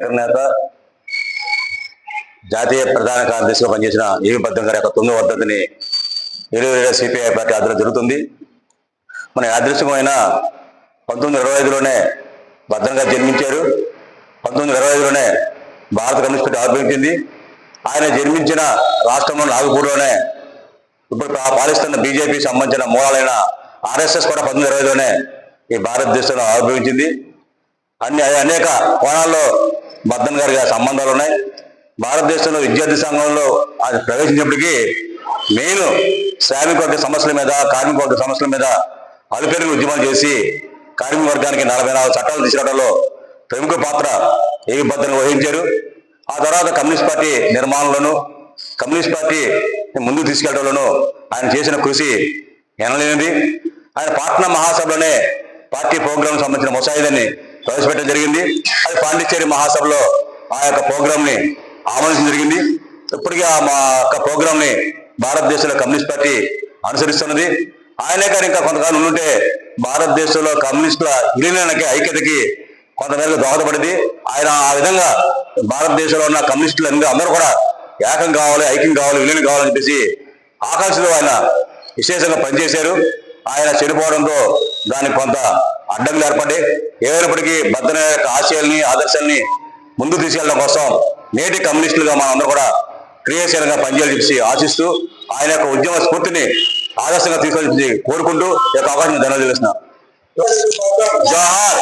నేత జాతీయ ప్రధాన కార్యదర్శిగా పనిచేసిన ఏవి భద్రం గారి యొక్క తొమ్మిది వర్ధంతిని ఏలూరు సిపిఐ పార్టీ ఆధ్వర్యం జరుగుతుంది. మన యాదృశ్యమైన పంతొమ్మిది ఇరవై ఐదులోనే భద్రంగా జన్మించారు. పంతొమ్మిది ఇరవై ఐదులోనే భారత కమ్యూనిస్ట్ పార్టీ ఆవిర్భవించింది ఆయన జన్మించిన రాష్ట్రంలో నాగపూర్లోనే ఇప్పుడు పాలిస్తున్న బీజేపీకి సంబంధించిన మూలాలైన ఆర్ఎస్ఎస్ కూడా పంతొమ్మిది ఇరవైలోనే ఈ భారతదేశంలో ఆవిర్భవించింది అన్ని అనేక కోణాల్లో బద్దన్ గారి సంబంధాలు ఉన్నాయి. భారతదేశంలో విద్యార్థి సంఘంలో అది ప్రవేశించినప్పటికీ మెయిన్ శ్రామిక వర్గ సమస్యల మీద కార్మిక వర్గ సమస్యల మీద అలుపెరుగు ఉద్యమాలు చేసి కార్మిక వర్గానికి నలభై నాలుగు చట్టాలు తీసుకురావడంలో ప్రముఖ పాత్ర ఏ భద్రను వహించారు. ఆ తర్వాత కమ్యూనిస్ట్ పార్టీ నిర్మాణంలోనూ కమ్యూనిస్ట్ పార్టీ ముందుకు తీసుకెళ్ళడంలోనూ ఆయన చేసిన కృషి ఎనలేనిది. ఆయన పాట్నా మహాసభలోనే పార్టీ ప్రోగ్రాం సంబంధించిన ముసాయిదాన్ని ప్రవేశపెట్టడం జరిగింది. అది పాండిచ్చేరి మహాసభలో ఆ యొక్క ప్రోగ్రామ్ని ఆమోదించడం జరిగింది. ఇప్పటికీ ఆ మా యొక్క ప్రోగ్రామ్ని భారతదేశంలో కమ్యూనిస్ట్ పార్టీ అనుసరిస్తున్నది. ఆయనే కానీ ఇంకా కొంతకాలం ఉంటే భారతదేశంలో కమ్యూనిస్టుల విలీనానికి ఐక్యతకి కొంతమేరకు దోహదపడింది. ఆయన ఆ విధంగా భారతదేశంలో ఉన్న కమ్యూనిస్టులు అందరూ కూడా ఏకం కావాలి ఐక్యం కావాలి విలీనం కావాలని చెప్పేసి ఆకాంక్షలో ఆయన విశేషంగా పనిచేశారు. ఆయన చనిపోవడంతో దానికి కొంత అడ్డంకులు ఏర్పడ్డాయి ఏమైనప్పటికీ భద్ర యొక్క ఆశయాల్ని ఆదర్శాల్ని ముందుకు తీసుకెళ్ళడం కోసం నేటి కమ్యూనిస్టులుగా మనం అందరూ కూడా క్రియాశీలంగా పనిచేయాలని చెప్పి ఆశిస్తూ ఆయన యొక్క ఉద్యమ స్ఫూర్తిని ఆదర్శంగా తీసుకొని కోరుకుంటూ ఈ యొక్క అవకాశం ధన్యవాదాలు చేస్తున్నాను జోహార్!